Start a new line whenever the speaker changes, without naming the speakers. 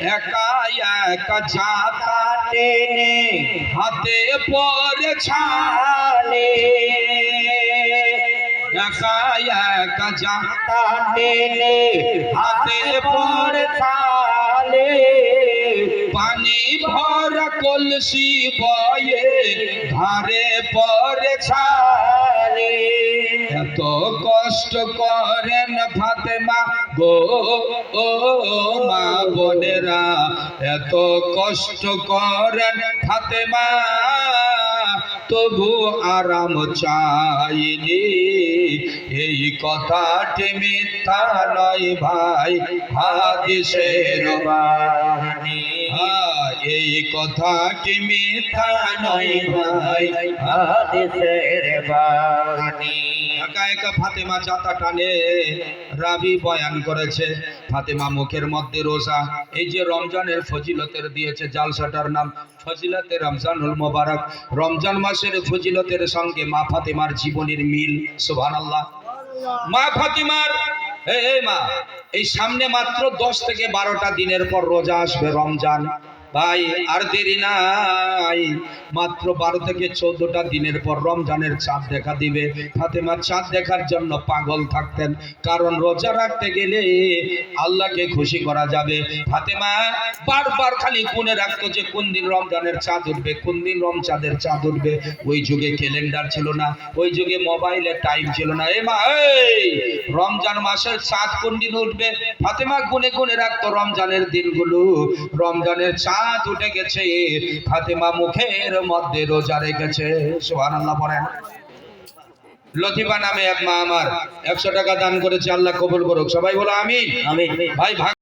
একা একা জাতা টেনে, হাতে পরে ছানে। একা একা জাতা টেনে, হাতে পরে ছালে পানি ভরা কলসি বয়ে ধারে পরে ছালে এত কষ্ট করেন ফাতেমা গো, ও মা। বোনেরা এত কষ্ট করেন ফাতেমা তবু আরাম চাইনি। এই কথাটি মিথ্যা নয় ভাই হাদিসের বাণী। হ্যাঁ, এই কথাটি মিথ্যা নয় ভাই
হাদিসের বাণী।
একা ফাতেমা চাতা টানে। রাবি বয়ান করেছে, ফাতেমা মুখের মধ্যে রোজা। এই যে রমজানের ফজিলতের দিয়েছে জালসাটার নাম, ফজিলতে রমজানুল মোবারক। রমজান মাসের ফজিলতের সঙ্গে মা ফাতেমার জীবনের মিল, সুবহানাল্লাহ। মা ফাতিমার এই মা, এই সামনে মাত্র দশ থেকে বারোটা দিনের পর রোজা আসবে রমজান। ভাই, আর দেরি নাই। মাত্র বারো থেকে চোদ্দটা দিনের পর রমজানের চাঁদ দেখা দিবে। ফাতেমা চাঁদ দেখার জন্য পাগল থাকতেন। কারণ রোজা রাখতে গেলে আল্লাহকে খুশি করা যাবে। ফাতেমা বারবার খালি গুনে রাখতো যে, কোন দিন রমজানের চাঁদ উঠবে, কোন দিন রমচাঁদের চাঁদ উঠবে। ওই যুগে ক্যালেন্ডার ছিল না, ওই যুগে মোবাইলে টাইম ছিল না। এ মা, এই! রমজান মাসের চাঁদ কোন দিন উঠবে? ফাতেমা গুনে গুনে রাখতো রমজানের দিনগুলো। রমজানের চাঁদ উঠে গেছে ফাতেমা মুখের মধ্যে রোজা রেখেছে। সোহান আল্লাহ পড়েন লতিফা নামে এক মা আমার একশো টাকা দান করেছে আল্লাহ কবুল করুক। সবাই বলো আমি
আমি
ভাই